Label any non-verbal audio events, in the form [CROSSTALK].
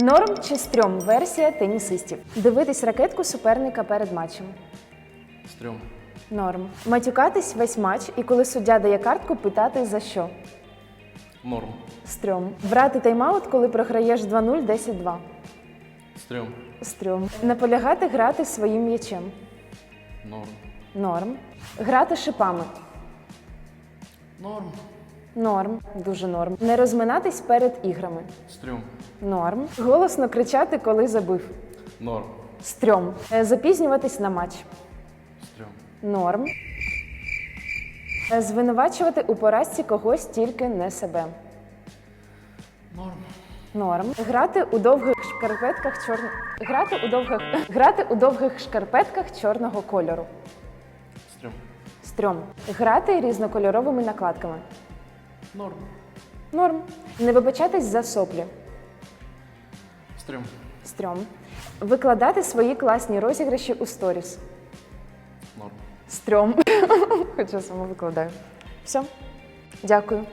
Норм чи стрьом версія тенісистів. Дивитись ракетку суперника перед матчем. Стрьом. Норм. Матюкатись весь матч і коли суддя дає картку, питати за що. Норм. Стрьом. Брати тайм-аут, коли програєш 2-0, 10-2. Стрьом. Стрьом. Наполягати грати своїм м'ячем. Норм. Норм. Грати шипами. Норм. Норм. Дуже норм. Не розминатись перед іграми. Стрьом. Норм. Голосно кричати, коли забив. Норм. Стрьом. Е, Запізнюватись на матч. Стрьом. Норм. Е, Звинувачувати у поразці когось тільки не себе. Норм. Норм. Грати у довгих шкарпетках чорно... Грати у довгих... Грати у довгих шкарпетках чорного кольору. Стрьом. Стрьом. Грати різнокольоровими накладками. Норм. Норм. Не вибачатись за соплі. Стрьом. Стрьом. Викладати свої класні розіграші у сторіс. Норм. Стрьом. [LAUGHS] Хоча сама викладаю. Все. Дякую.